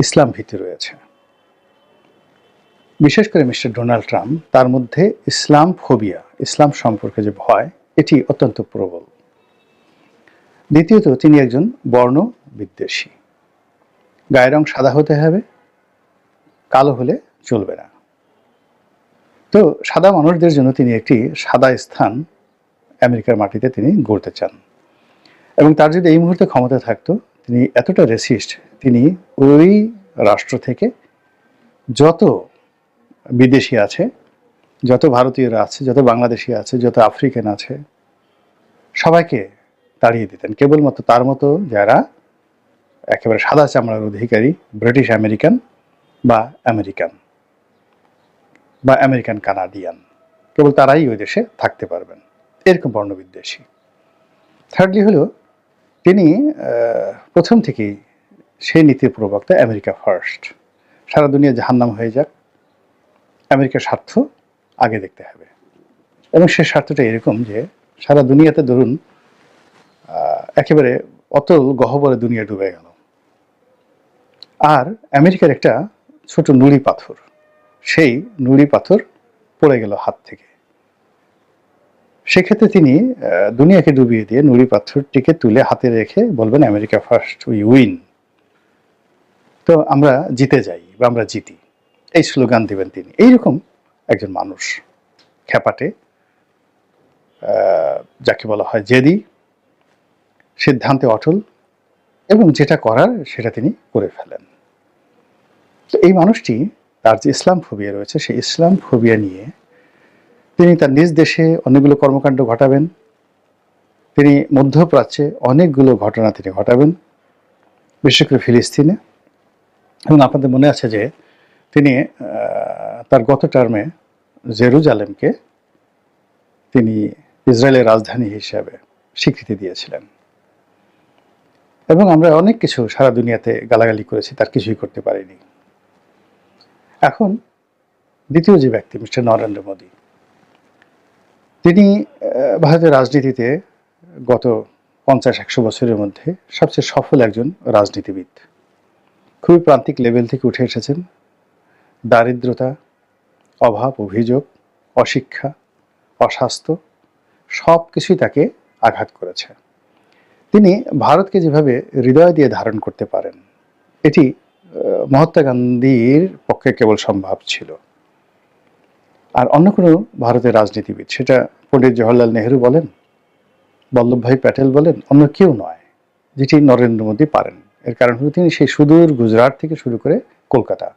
ইসলাম ভীতি রয়েছে। বিশেষ করে মিস্টার ডোনাল্ড ট্রাম্প, তার মধ্যে ইসলাম ফোবিয়া, ইসলাম সম্পর্কে যে ভয়, এটি অত্যন্ত প্রবল। দ্বিতীয়ত, তিনি একজন বর্ণ বিদ্বেষী। গায়ের রং সাদা হতে হবে, কালো হলে চলবে না। তো সাদা মানুষদের জন্য তিনি একটি সাদা স্থান আমেরিকার মাটিতে তিনি গড়তে চান। এবং তার যদি এই মুহূর্তে ক্ষমতা থাকতো তিনি এতটা রেসিস্ট তিনি ওই রাষ্ট্র থেকে যত বিদেশি আছে, যত ভারতীয়রা আছে, যত বাংলাদেশি আছে, যত আফ্রিকান আছে, সবাইকে তাড়িয়ে দিতেন। কেবলমাত্র তার মতো যারা একেবারে সাদা চামড়ার অধিকারী ব্রিটিশ আমেরিকান বা আমেরিকান বা আমেরিকান কানাডিয়ান কেবল তারাই ওই দেশে থাকতে পারবেন। এরকম বর্ণবিদ্বেষী। থার্ডলি হলো তিনি প্রথম থেকেই সেই নীতির প্রবক্তা, আমেরিকা ফার্স্ট সারা দুনিয়া জাহান্নাম হয়ে যাক। আমেরিকার স্বার্থ আগে দেখতে হবে। এবং সে স্বার্থটা এরকম যে, সারা দুনিয়াতে ধরুন একেবারে অতল গহ্বরে দুনিয়া ডুবে গেল। আর আমেরিকার একটা ছোট নুড়ি পাথর, সেই নুড়ি পাথর পড়ে গেল হাত থেকে। সেক্ষেত্রে তিনি দুনিয়াকে ডুবিয়ে দিয়ে নুড়ি পাথরটিকে তুলে হাতে রেখে বলবেন, আমেরিকা ফার্স্ট উই উইন তো আমরা জিতে যাই বা আমরা জিতি। এই স্লোগান দিবেন তিনি। এইরকম একজন মানুষ খ্যাপাটে যাকে বলা হয় জেদি, সিদ্ধান্তে অটল এবং যেটা করার সেটা তিনি করে ফেলেন। তো এই মানুষটি, তার যে ইসলাম ফোবিয়া রয়েছে, সেই ইসলাম ফোবিয়া নিয়ে তিনি তার নিজ দেশে অনেকগুলো কর্মকাণ্ড ঘটাবেন। তিনি মধ্যপ্রাচ্যে অনেকগুলো ঘটনা তিনি ঘটাবেন, বিশেষ করে ফিলিস্তিনে। এবং আপনাদের মনে আছে যে তিনি তার গত টার্মে জেরুজালেমকে তিনি ইসরায়েলের রাজধানী হিসাবে স্বীকৃতি দিয়েছিলেন। এবং আমরা অনেক কিছু সারা দুনিয়াতে গালাগালি করেছি, তার কিছুই করতে পারিনি। এখন দ্বিতীয় যে ব্যক্তি, মিস্টার নরেন্দ্র মোদী তিনি ভারতের রাজনীতিতে গত পঞ্চাশ, একশো বছরের মধ্যে সবচেয়ে সফল একজন রাজনীতিবিদ। খুবই প্রান্তিক লেভেল থেকে উঠে এসেছেন। দারিদ্রতা, অভাব, অভিযোগ, অশিক্ষা, অস্বাস্থ্য সব কিছুই তাকে আঘাত করেছে। তিনি ভারতকে যেভাবে হৃদয় দিয়ে ধারণ করতে পারেন, এটি মহাত্মা গান্ধীর পক্ষে কেবল সম্ভব ছিল। আর অন্য কোনো ভারতের রাজনীতিবিদ, সেটা পণ্ডিত জওহরলাল নেহরু বলেন, বল্লভভাই প্যাটেল বলেন, অন্য কেউ নয়, যেটি নরেন্দ্র মোদী পারেন। এর কারণ হলো তিনি সেই সুদূর গুজরাট থেকে শুরু করে কলকাতা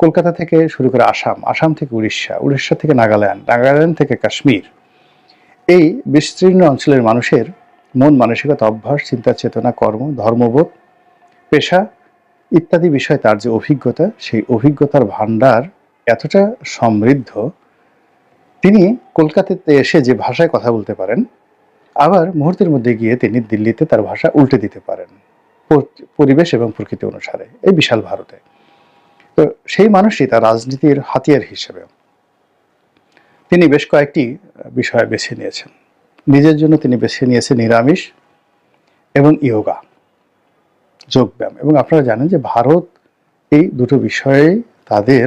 কলকাতা থেকে শুরু করে আসাম আসাম থেকে উড়িষ্যা উড়িষ্যা থেকে নাগাল্যান্ড নাগাল্যান্ড থেকে কাশ্মীর। এই বিস্তীর্ণ অঞ্চলের মানুষের মন, মানসিকতা, অভ্যাস, চিন্তা, চেতনা, কর্ম, ধর্মবোধ, পেশা ইত্যাদি বিষয়ে তার যে অভিজ্ঞতা, সেই অভিজ্ঞতার ভাণ্ডার এতটা সমৃদ্ধ, তিনি কলকাতাতে এসে যে ভাষায় কথা বলতে পারেন, আবার মুহূর্তের মধ্যে গিয়ে তিনি দিল্লিতে তার ভাষা উল্টে দিতে পারেন পরিবেশ এবং প্রকৃতি অনুসারে। এই বিশাল ভারতে। তো সেই মানুষটি তার রাজনীতির হাতিয়ার হিসেবে। তিনি বেশ কয়েকটি বিষয় বেছে নিয়েছেন। নিজের জন্য তিনি বেছে নিয়েছেন নিরামিষ এবং ইয়োগা, যোগব্যায়াম। এবং আপনারা জানেন যে ভারত এই দুটো বিষয়ে তাদের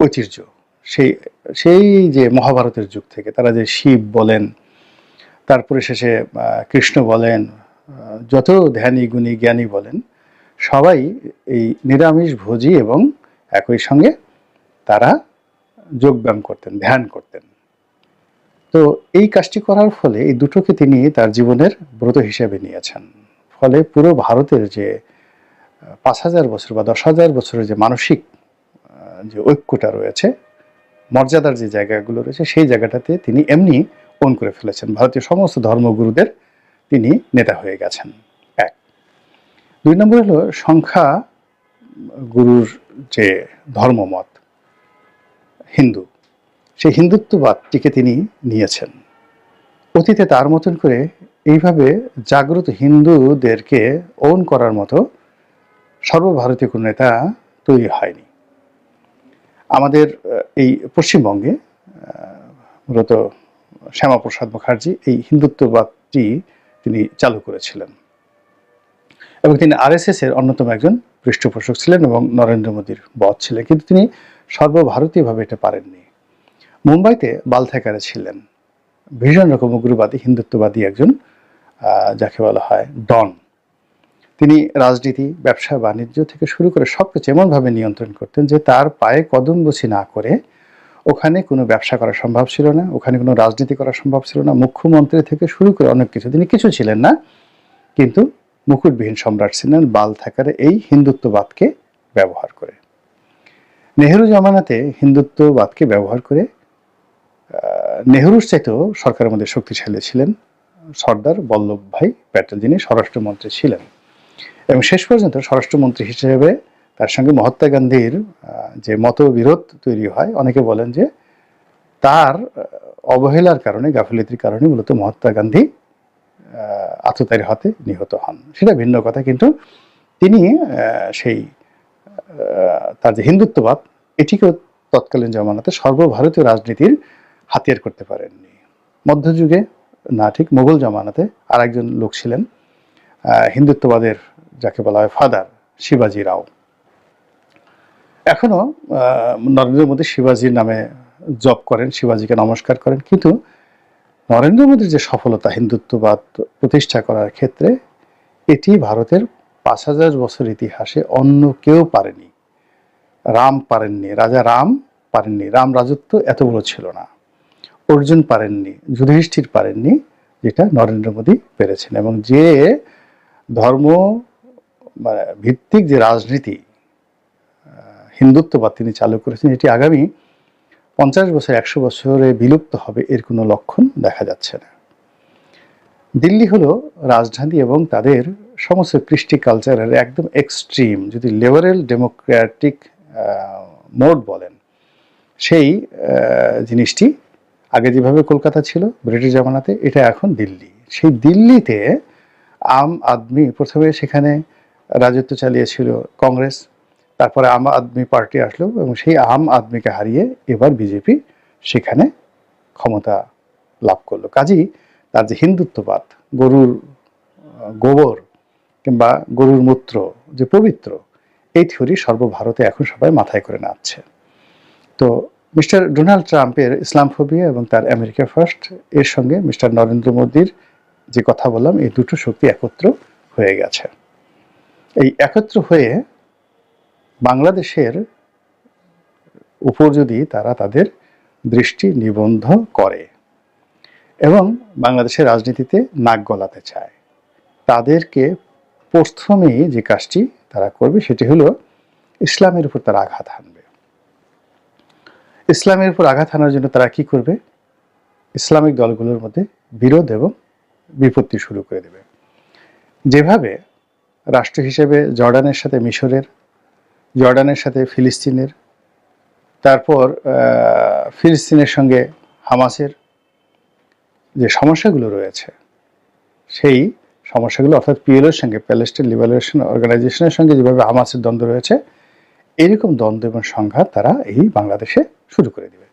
ঐতিহ্য। সেই সেই যে মহাভারতের যুগ থেকে তারা যে শিব বলেন, তারপরে শেষে কৃষ্ণ বলেন যত ধ্যানী, গুণী, জ্ঞানী বলেন, সবাই এই নিরামিষ ভোজী এবং একই সঙ্গে তারা যোগব্যায়াম করতেন, ধ্যান করতেন। তো এই কাজটি করার ফলে এই দুটোকে তিনি তার জীবনের ব্রত হিসেবে নিয়েছেন। ফলে পুরো ভারতের যে পাঁচ হাজার বছর বা দশ হাজার বছরের যে মানসিক যে ঐক্যটা রয়েছে, মর্যাদার যে জায়গাগুলো রয়েছে, সেই জায়গাটাতে তিনি এমনি অন করে ফেলেছেন। ভারতীয় সমস্ত ধর্মগুরুদের তিনি নেতা হয়ে গেছেন। এক। দুই নম্বর হলো সংখ্যা গুরুর যে ধর্মমত, হিন্দু, সেই হিন্দুত্ববাদটিকে তিনি নিয়েছেন। অতীতে তার মতন করে এইভাবে জাগ্রত হিন্দুদেরকে ওন করার মতো সর্বভারতীয় কোনো নেতা তৈরি হয়নি। আমাদের এই পশ্চিমবঙ্গে মূলত শ্যামাপ্রসাদ মুখার্জি এই হিন্দুত্ববাদটি তিনি চালু করেছিলেন। এবং তিনি আরএসএস এর অন্যতম একজন পৃষ্ঠপোষক ছিলেন এবং নরেন্দ্র মোদীর বধ ছিলেন, কিন্তু তিনি সর্বভারতীয়ভাবে এটা পারেননি। মুম্বাইতে বালথ্যাকারে ছিলেন। ভীষণ রকম উগ্রবাদী, হিন্দুত্ববাদী একজন যাকে বলা হয় ডন। তিনি রাজনীতি, ব্যবসা, বাণিজ্য থেকে শুরু করে সব কিছু এমনভাবে নিয়ন্ত্রণ করতেন যে তার পায়ে কদম বসি না করে ওখানে কোনো ব্যবসা করা সম্ভব ছিল না, ওখানে কোনো রাজনীতি করা সম্ভব ছিল না। মুখ্যমন্ত্রী থেকে শুরু করে অনেক কিছু, তিনি কিছু ছিলেন না, কিন্তু মুকুটবিহীন সম্রাট ছিলেন, বাল থাকারে এই হিন্দুত্ববাদকে ব্যবহার করে। নেহেরু জামানাতে হিন্দুত্ববাদকে ব্যবহার করে নেহেরুর চাইতেও সরকারের মধ্যে শক্তিশালী ছিলেন সর্দার বল্লভভাই প্যাটেল, যিনি স্বরাষ্ট্রমন্ত্রী ছিলেন। এবং শেষ পর্যন্ত স্বরাষ্ট্রমন্ত্রী হিসেবে তার সঙ্গে মহাত্মা গান্ধীর যে মতবিরোধ তৈরি হয় অনেকে বলেন যে তার অবহেলার কারণে গাফিলতির কারণে মূলত মহাত্মা গান্ধী আহ, আততায়ীর হাতে নিহত হন। সেটা ভিন্ন কথা কিন্তু তিনি সেই তার যে হিন্দুত্ববাদ এটিকেও তৎকালীন জমানাতে সর্বভারতীয় রাজনীতির হাতিয়ার করতে পারেননি। মধ্যযুগে না ঠিক মোগল জমানাতে আর একজন লোক ছিলেন হিন্দুত্ববাদের যাকে বলা হয় ফাদার, শিবাজি রাও। এখনও নরেন্দ্র মোদী শিবাজির নামে জপ করেন, শিবাজিকে নমস্কার করেন, কিন্তু নরেন্দ্র মোদীর যে সফলতা, হিন্দুত্ববাদ প্রতিষ্ঠা করার ক্ষেত্রে, এটি ভারতের পাঁচ হাজার বছর ইতিহাসে অন্য কেউ পারেনি। রাম পারেননি, রাজা রাম পারেননি, রাম রাজত্ব এত বড় ছিল না। অর্জুন পারেননি, যুধিষ্ঠির পারেননি, যেটা নরেন্দ্র মোদী পেরেছেন। এবং যে ধর্ম মানে ভিত্তিক যে রাজনীতি হিন্দুত্ববাদ তিনি চালু করেছেন, এটি আগামী পঞ্চাশ বছর, একশো বছরে বিলুপ্ত হবে এর কোনো লক্ষণ দেখা যাচ্ছে না। দিল্লি হলো রাজধানী এবং তাদের সমস্ত কৃষ্টি কালচারের একদম এক্সট্রিম যদি লিবারেল ডেমোক্রেটিক মোড বলেন, সেই জিনিসটি আগে যেভাবে কলকাতা ছিল, ব্রিটিশ জামানাতে, এটা এখন দিল্লি। সেই দিল্লিতে আম আদমি প্রথমে সেখানে রাজত্ব চালিয়েছিল কংগ্রেস, তারপরে আম আদমি পার্টি আসলো এবং সেই আম আদমিকে হারিয়ে এবার বিজেপি সেখানে ক্ষমতা লাভ করল। কাজী তার যে হিন্দুত্ববাদ, গরুর গোবর কিংবা গরুর মূত্র যে পবিত্র, এই থিওরি সর্বভারতে এখন সবাই মাথায় করে নাচছে তো মিস্টার ডোনাল্ড ট্রাম্পের ইসলাম ফোবিয়া এবং তার আমেরিকা ফার্স্ট, এর সঙ্গে মিস্টার নরেন্দ্র মোদীর যে কথা বললাম, এই দুটো শক্তি একত্র হয়ে গেছে। এই একত্র হয়ে বাংলাদেশের উপর যদি তারা তাদের দৃষ্টি নিবন্ধ করে এবং বাংলাদেশের রাজনীতিতে নাক গলাতে চায়, তাদেরকে প্রথমেই যে কাজটি তারা করবে সেটি হলো ইসলামের উপর তারা আঘাত হানবে। ইসলামের উপর আঘাত হানার জন্য তারা কি করবে? ইসলামিক দলগুলোর মধ্যে বিরোধ এবং বিপত্তি শুরু করে দেবে। যেভাবে রাষ্ট্র হিসেবে জর্ডানের সাথে মিশরের, জর্ডানের সাথে ফিলিস্তিনের, তারপর ফিলিস্তিনের সঙ্গে হামাসের যে সমস্যাগুলো রয়েছে, সেই সমস্যাগুলো অর্থাৎ পিএলওর সঙ্গে, প্যালেস্টাইন লিবারেশন অর্গানাইজেশনের সঙ্গে যেভাবে হামাসের দ্বন্দ্ব রয়েছে, এরকম দ্বন্দ্ব এবং সংঘাত তারা এই বাংলাদেশে শুরু করে দেবে।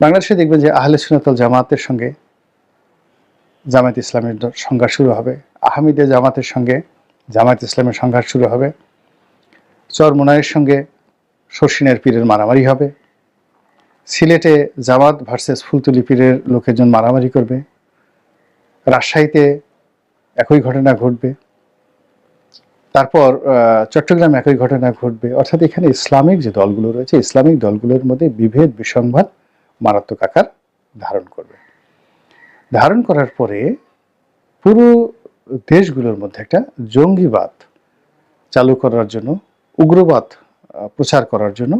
বাংলাদেশে দেখবেন যে আহলে সুনাতল জামাতের সঙ্গে জামায়াত ইসলামের সংঘাত শুরু হবে। আহমিদে জামাতের সঙ্গে জামায়াত ইসলামের সংঘাত শুরু হবে। চরমোনাইয়ের সঙ্গে শর্ষিনের পীরের মারামারি হবে। সিলেটে জামাত ভার্সেস ফুলতুলি পীরের লোকেজন মারামারি করবে। রাজশাহীতে একই ঘটনা ঘটবে। তারপর চট্টগ্রামে একই ঘটনা ঘটবে। অর্থাৎ এখানে ইসলামিক যে দলগুলো রয়েছে, ইসলামিক দলগুলোর মধ্যে বিভেদ, বিসংবাদ মারাত্মক আকার ধারণ করবে। ধারণ করার পরে পুরো দেশগুলোর মধ্যে একটা জঙ্গিবাদ চালু করার জন্য, উগ্রবাদ প্রচার করার জন্য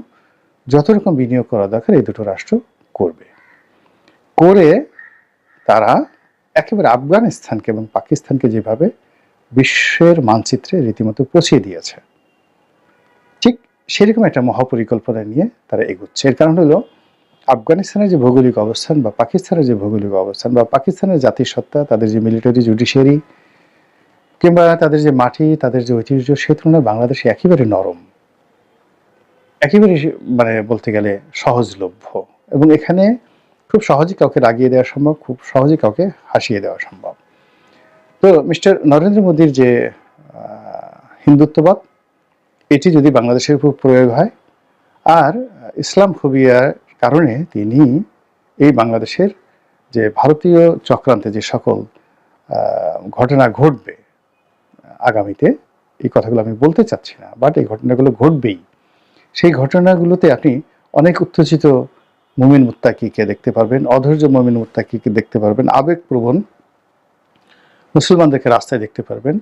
যত রকম বিনিয়োগ করা দরকার এই দুটো রাষ্ট্র করবে। করে তারা একেবারে আফগানিস্তানকে এবং পাকিস্তানকে যেভাবে বিশ্বের মানচিত্রে রীতিমতো পৌঁছিয়ে দিয়েছে, ঠিক সেরকম একটা মহাপরিকল্পনা নিয়ে তারা এগুচ্ছে। এর কারণ হলো আফগানিস্তানের যে ভৌগোলিক অবস্থান বা পাকিস্তানের যে ভৌগোলিক অবস্থান বা পাকিস্তানের জাতিসত্তা, তাদের যে মিলিটারি জুডিশিয়ারি কিংবা তাদের যে মাটি, তাদের যে ঐতিহ্য, সে তুলনায় বাংলাদেশে একেবারে নরম। একেবারে মানে বলতে গেলে সহজলভ্য। এবং এখানে খুব সহজে কাউকে রাগিয়ে দেওয়া সম্ভব, খুব সহজে কাউকে হাসিয়ে দেওয়া সম্ভব। তো মিস্টার নরেন্দ্র মোদীর যে হিন্দুত্ববাদ, এটি যদি বাংলাদেশের উপর প্রয়োগ হয়, আর ইসলাম ফোবিয়ার কারণে তিনি এই বাংলাদেশের যে ভারতীয় চক্রান্তে যে সকল ঘটনা ঘটবে, আগামীতে, এই কথাগুলো আমি বলতে চাচ্ছি না বাট এই ঘটনাগুলো ঘটবেই। সেই ঘটনাগুলোতে আপনি অনেক উত্তেজিত মুমিন মুত্তাকিকে দেখতে পারবেন, অধৈর্য মুমিন মুত্তাকিকে দেখতে পারবেন, আবেগপ্রবণ মুসলমানদেরকে রাস্তায় দেখতে পারবেন।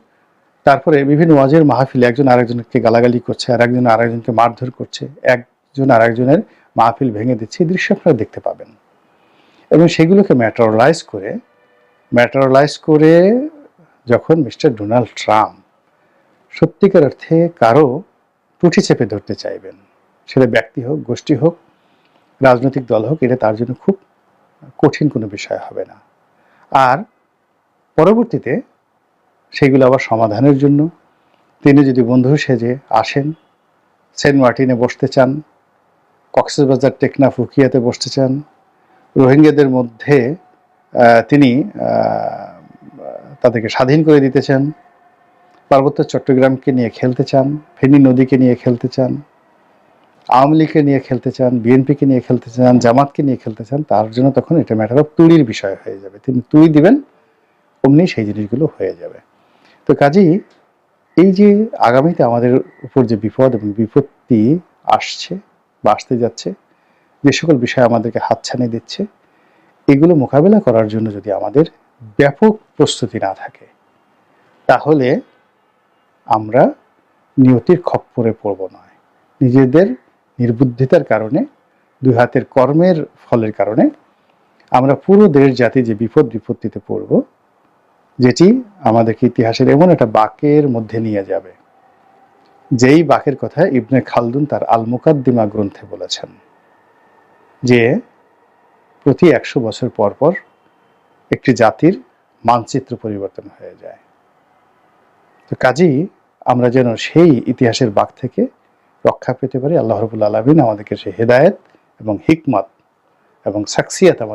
তারপরে বিভিন্ন ওয়াজের মাহফিলে একজন আরেকজনকে গালাগালি করছে আর একজন আরেকজনকে মারধর করছে, একজন আরেকজনের মাহফিল ভেঙে দিচ্ছে, এই দৃশ্য আপনারা দেখতে পাবেন। এবং সেগুলোকে ম্যাটারলাইজ করে ম্যাটারলাইজ করে যখন মিস্টার ডোনাল্ড ট্রাম্প সত্যিকার অর্থে কারও টুটি চেপে ধরতে চাইবেন, সেটা ব্যক্তি হোক, গোষ্ঠী হোক, রাজনৈতিক দল হোক, এটা তার জন্য খুব কঠিন কোনো বিষয় হবে না। আর পরবর্তীতে সেগুলো আবার সমাধানের জন্য তিনি যদি বন্ধু সেজে আসেন, সেন্ট মার্টিনে বসতে চান কক্সবাজার টেকনা ফুকিয়াতে বসতে চান। রোহিঙ্গাদের মধ্যে তিনি তাদেরকে স্বাধীন করে দিতে চান। পার্বত্য চট্টগ্রামকে নিয়ে খেলতে চান, ফেনী নদীকে নিয়ে খেলতে চান, আওয়ামী লীগকে নিয়ে খেলতে চান, বিএনপিকে নিয়ে খেলতে চান, জামাতকে নিয়ে খেলতে চান, তার জন্য তখন এটা ম্যাটার অফ তুড়ির বিষয় হয়ে যাবে। তিনি তুড়ি দিবেন, অমনি সেই জিনিসগুলো হয়ে যাবে। তো কাজেই এই যে আগামীতে আমাদের উপর যে বিপদ এবং বিপত্তি আসছে বা আসতে যাচ্ছে, যে সকল বিষয় আমাদেরকে হাতছানি দিচ্ছে, এগুলো মোকাবেলা করার জন্য যদি আমাদের ব্যাপক প্রস্তুতি না থাকে, তাহলে আমরা নিয়তির খপ্পরে পড়ব নয়। নিজেদের নির্বুদ্ধিতার কারণে, দুই হাতের কর্মের ফলের কারণে আমরা পুরো দেশ জাতি যে বিপদ বিপত্তিতে পড়ব, যেটি আমাদেরকে ইতিহাসের এমন একটা বাকের মধ্যে নিয়ে যাবে। যেই বাঘের কথা ইবনে খালদুন তার আল মুকাদ্দিমা গ্রন্থে বলেছেন যে প্রতি একশো বছর পর পর একটি জাতির মানচিত্র পরিবর্তন হয়ে যায়। তো কাজেই আমরা যেন সেই ইতিহাসের বাঘ থেকে রক্ষা পেতে পারি। আল্লাহ রবুল আলমিন আমাদেরকে সেই হেদায়েত এবং হিকমত এবং সাকসিয়াত আমাদের